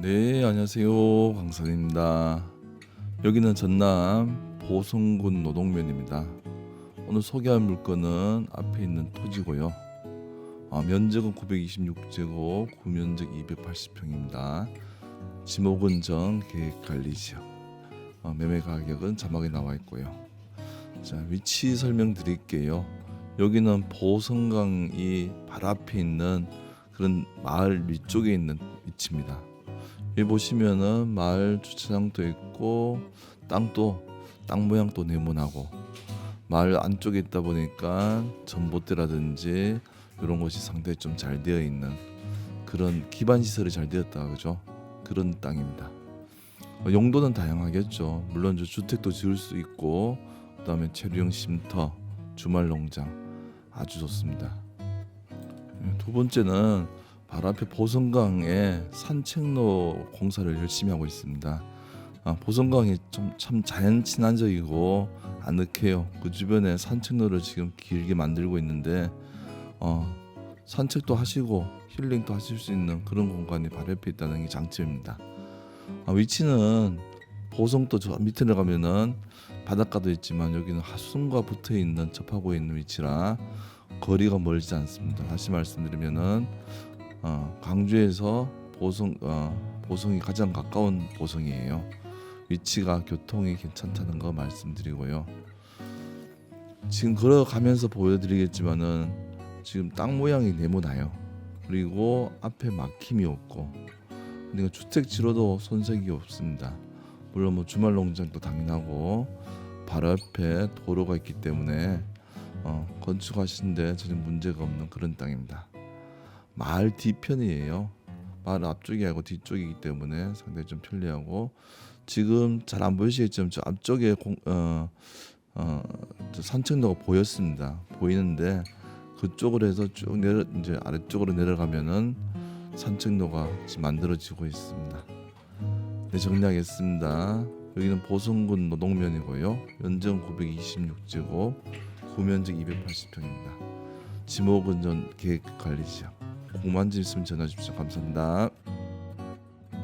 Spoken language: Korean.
네, 안녕하세요. 강선입니다. 여기는 전남 보성군 노동면입니다. 오늘 소개할 물건은 앞에 있는 토지고요. 아, 면적은 926제곱, 구면적 280평입니다. 지목은 정 계획관리지역. 어, 매매 가격은 자막에 나와 있고요. 자, 위치 설명드릴게요. 여기는 보성강이 바로 앞에 있는 그런 마을 위쪽에 있는 위치입니다. 여기 보시면은 마을 주차장도 있고 땅도 땅 모양도 네모나고 마을 안쪽에 있다 보니까 전봇대라든지 이런 것이 상당히 좀 잘 되어 있는 그런 기반 시설이 잘 되었다 그죠? 그런 땅입니다. 어, 용도는 다양하겠죠. 물론 저 주택도 지을 수 있고 그다음에 체류형 쉼터, 주말 농장 아주 좋습니다. 예, 두 번째는 바로 앞에 보성강에 산책로 공사를 열심히 하고 있습니다. 아, 보성강이 좀 참 자연 친화적이고 아늑해요. 그 주변에 산책로를 지금 길게 만들고 있는데 어, 산책도 하시고 힐링도 하실 수 있는 그런 공간이 바로 옆에 있다는 게 장점입니다. 아, 위치는 보성도 저 밑에 내려가면은 바닷가도 있지만 여기는 하순과 붙어 있는 접하고 있는 위치라 거리가 멀지 않습니다. 다시 말씀드리면은 어, 광주에서 보성 어, 보성이 가장 가까운 보성이에요. 위치가 교통이 괜찮다는 거 말씀드리고요. 지금 걸어가면서 보여드리겠지만은 지금 땅 모양이 네모나요. 그리고 앞에 막힘이 없고 그러니까 주택지로도 손색이 없습니다. 물론 뭐 주말 농장도 당연하고 바로 옆에 도로가 있기 때문에 어, 건축하시는데 전혀 문제가 없는 그런 땅입니다. 마을 뒤편이에요. 마을 앞쪽이 아니고 뒤쪽이기 때문에 상당히 좀 편리하고 지금 잘 안 보이시겠지만 저 앞쪽에 공, 어, 어, 저 산책로가 보였습니다. 보이는데 그쪽으로 해서 쭉 내려 이제 아래쪽으로 내려가면은 산책로가 만들어지고 있습니다. 네 정리하겠습니다. 여기는 보성군 노동면이고요. 연정 926제곱, 구면적 280평입니다. 지목은 전 계획 관리지역. 궁금한 점 있으면 전화 주십시오. 감사합니다.